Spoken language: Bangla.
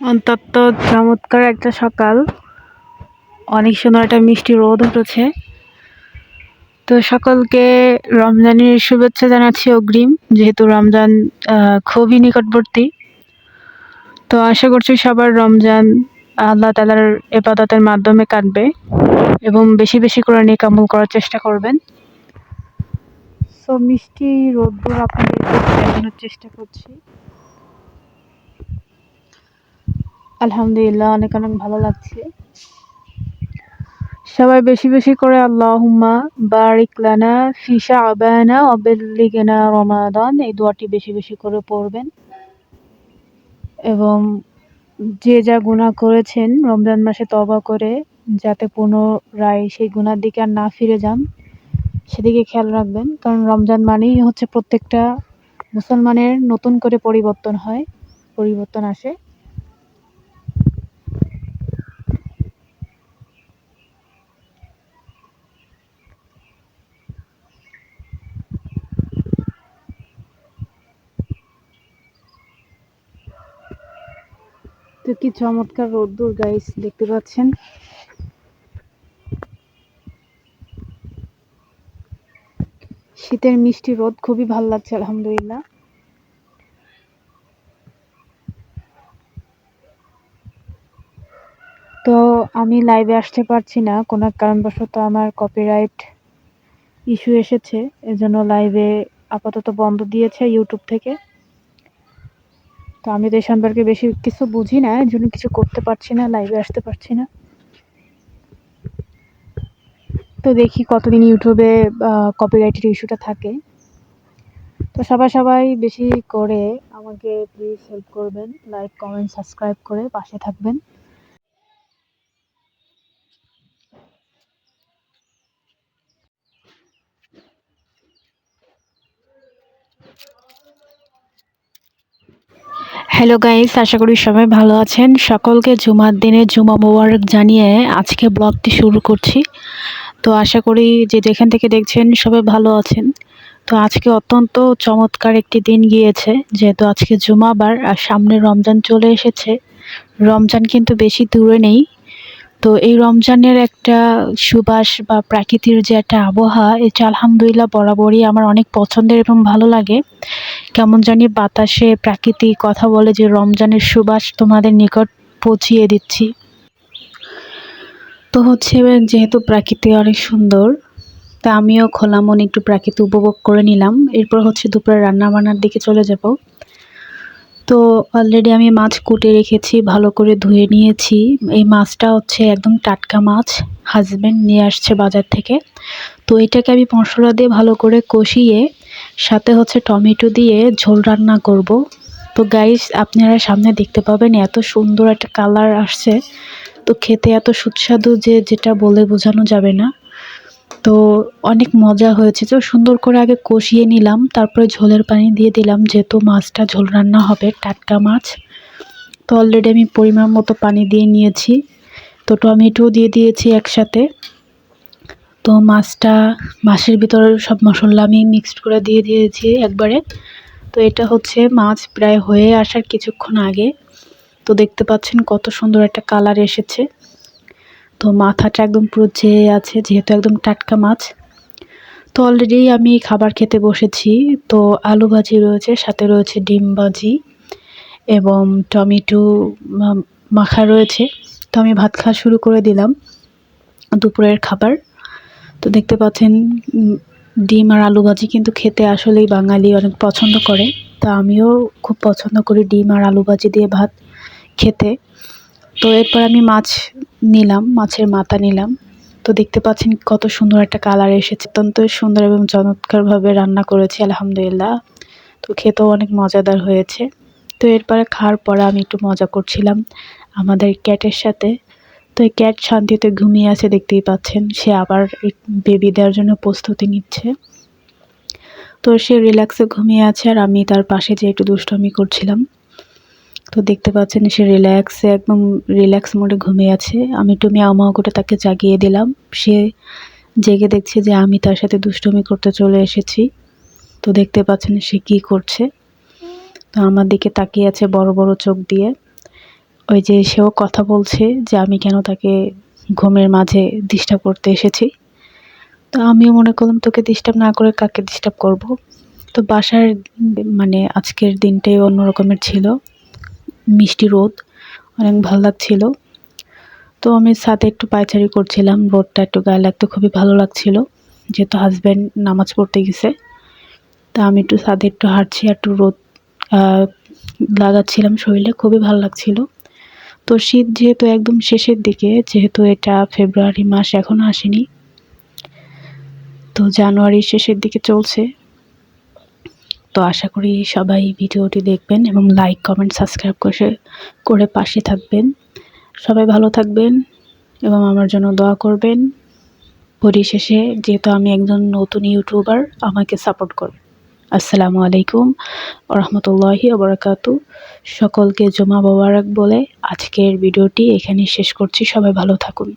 অন্তত চমৎকার একটা সকাল। অনেক সুন্দর একটা মিষ্টি রোদ উঠেছে। তো সকলকে রমজানের শুভেচ্ছা জানাচ্ছি অগ্রিম, যেহেতু রমজান খুবই নিকটবর্তী। তো আশা করছি সবার রমজান আল্লাহ তালার এবাদতের মাধ্যমে কাটবে এবং বেশি বেশি করে নেক আমল করার চেষ্টা করবেন। সো মিষ্টি রোদ্দুর আপনাদেরকে দেখানোর চেষ্টা করছি। আলহামদুলিল্লাহ, অনেক অনেক ভালো লাগছে। সবাই বেশি বেশি করে আল্লাহুম্মা বারিক লানা ফি শাবানা ওয়া বাল্লিগনা রমাদান, এই দোয়াটি বেশি বেশি করে পড়বেন। এবং যে যা গুনাহ করেছেন, রমজান মাসে তবা করে যাতে পুনরায় সেই গুনার দিকে আর না ফিরে যান, সেদিকে খেয়াল রাখবেন। কারণ রমজান মানেই হচ্ছে প্রত্যেকটা মুসলমানের নতুন করে পরিবর্তন হয়, পরিবর্তন আসে। তো কি চমৎকার রোদ্দুর গাইস দেখতে পাচ্ছেন? শীতের মিষ্টি রোদ, খুবই ভালো লাগছে, আলহামদুলিল্লাহ। তো আমি লাইভে আসতে পারছি না, কোনো কারণবশত আমার কপিরাইট ইস্যু এসেছে, এজন্য লাইভে আপাতত বন্ধ দিয়েছে ইউটিউব থেকে। তো আমি তো এই সম্পর্কে বেশি কিছু বুঝি না, এর জন্য কিছু করতে পারছি না লাইভে আসতে পারছি না। তো দেখি কতদিন ইউটিউবে কপিরাইটের ইস্যুটা থাকে। তো সবাই সবাই বেশি করে আমাকে প্লিজ হেল্প করবেন লাইক কমেন্ট সাবস্ক্রাইব করে পাশে থাকবেন। হ্যালো গাইস আশা করি সবাই ভালো আছেন। সকলকে জুমার দিনে জুমা মোবারক জানিয়ে আজকে ব্লগটি শুরু করছি। তো আশা করি যে যেখান থেকে দেখছেন সবাই ভালো আছেন। তো আজকে অত্যন্ত চমৎকার একটি দিন গিয়েছে, যেহেতু আজকে জুমাবার আর সামনে রমজান চলে এসেছে। রমজান কিন্তু বেশি দূরে নেই তো এই রমজানের একটা সুবাস বা প্রাকৃতির যে একটা আবহাওয়া এটা আলহামদুলিল্লাহ বরাবরই আমার অনেক পছন্দের এবং ভালো লাগে। কেমন জানি বাতাসে প্রাকৃতিক কথা বলে যে রমজানের সুবাস তোমাদের নিকট পৌঁছিয়ে দিচ্ছি। তো হচ্ছে যেহেতু প্রাকৃতি অনেক সুন্দর, তা আমিও খোলা মনে একটু প্রাকৃতি উপভোগ করে নিলাম। এরপর হচ্ছে দুপুরে রান্না বান্নার দিকে চলে যাব। তো অলরেডি আমি মাছ কুটে রেখেছি, ভালো করে ধুয়ে নিয়েছি। এই মাছটা হচ্ছে একদম টাটকা মাছ হাজব্যান্ড নিয়ে আসছে বাজার থেকে। তো এটাকে আমি মশলা দিয়ে ভালো করে কষিয়ে, সাথে হচ্ছে টমেটো দিয়ে ঝোল রান্না করব। তো গাইস আপনারা সামনে দেখতে পাবেন এত সুন্দর একটা কালার আসছে। তো খেতে এত সুস্বাদু যে, যেটা বলে বোঝানো যাবে না। তো অনেক মজা হয়েছে। তো সুন্দর করে আগে কষিয়ে নিলাম, তারপরে ঝোলের পানি দিয়ে দিলাম, যেহেতু মাছটা ঝোল রান্না হবে, টাটকা মাছ। তো অলরেডি আমি পরিমাণ মতো পানি দিয়ে নিয়েছি। তো টমেটো দিয়ে দিয়েছি একসাথে। তো মাছটা, মাছের ভিতরে সব মশলা আমি মিক্সড করে দিয়ে দিয়েছি একবারে। তো এটা হচ্ছে মাছ প্রায় হয়ে আসার কিছুক্ষণ আগে। তো দেখতে পাচ্ছেন কত সুন্দর একটা কালার এসেছে। তো মাথাটা একদম পুরো চেয়ে আছে, যেহেতু একদম টাটকা মাছ। তো অলরেডি আমি খাবার খেতে বসেছি। তো আলু ভাজি রয়েছে, সাথে রয়েছে ডিম ভাজি এবং টমেটো মাখা রয়েছে। তো আমি ভাত খাওয়া শুরু করে দিলাম দুপুরের খাবার। তো দেখতে পাচ্ছেন ডিম আর আলু ভাজি কিন্তু খেতে আসলেই বাঙালি অনেক পছন্দ করে। তা আমিও খুব পছন্দ করি ডিম আর আলু ভাজি দিয়ে ভাত খেতে। তো এরপর আমি মাছ নিলাম, মাছের মাথা নিলাম। তো দেখতে পাচ্ছেন কত সুন্দর একটা কালার এসেছে। অত্যন্ত সুন্দর এবং চমৎকারভাবে রান্না করেছি, আলহামদুলিল্লাহ। তো খেতেও অনেক মজাদার হয়েছে। তো এরপরে খাওয়ার পরে আমি একটু মজা করছিলাম আমাদের ক্যাটের সাথে। তো এই ক্যাট শান্তিতে ঘুমিয়ে আছে, দেখতেই পাচ্ছেন। সে আবার বেবি দেওয়ার জন্য প্রস্তুতি নিচ্ছে। তো সে রিল্যাক্সে ঘুমিয়ে আছে আর আমি তার পাশে যে একটু দুষ্টমি করছিলাম। তো দেখতে পাচ্ছেন সে রিল্যাক্সে একদম রিল্যাক্স মোডে ঘুমিয়ে আছে। আমি একটু মিয়াও করে তাকে জাগিয়ে দিলাম। সে জেগে দেখছে যে আমি তার সাথে দুষ্টমি করতে চলে এসেছি। তো দেখতে পাচ্ছেন সে কি করছে। তো আমার দিকে তাকিয়ে আছে বড় বড় চোখ দিয়ে। ওই যে সেও কথা বলছে যে আমি কেন তাকে ঘুমের মাঝে ডিস্টার্ব করতে এসেছি। তো আমিও মনে করলাম, তোকে ডিস্টার্ব না করে কাকে ডিস্টার্ব করব? তো বাসার মানে আজকের দিনটাই অন্য রকমের ছিল। মিষ্টি রোদ, অনেক ভালো লাগছিল। তো আমি সাথে একটু পায়চারি করছিলাম, রোদটা একটু গায়ে লাগতে খুবই ভালো লাগছিল, যেহেতু হাজব্যান্ড নামাজ পড়তে গেছে। তা আমি একটু সাথে একটু হাঁটছি, একটু রোদ লাগাচ্ছিলাম শরীরে, খুবই ভালো লাগছিল। তো শীত যেহেতু একদম শেষের দিকে, যেহেতু এটা ফেব্রুয়ারি মাস এখনও আসেনি, তো জানুয়ারির শেষের দিকে চলছে। তো আশা করি সবাই ভিডিওটি দেখবেন এবং লাইক কমেন্ট সাবস্ক্রাইব করে করে পাশে থাকবেন। সবাই ভালো থাকবেন এবং আমার জন্য দোয়া করবেন। পরিশেষে যেহেতু আমি একজন নতুন ইউটিউবার আমাকে সাপোর্ট করবেন। আসসালামু আলাইকুম রহমতুল্লাহি আবরাকাতু সকলকে জমা মোবারক বলে আজকের ভিডিওটি এখানেই শেষ করছি। সবাই ভালো থাকুন।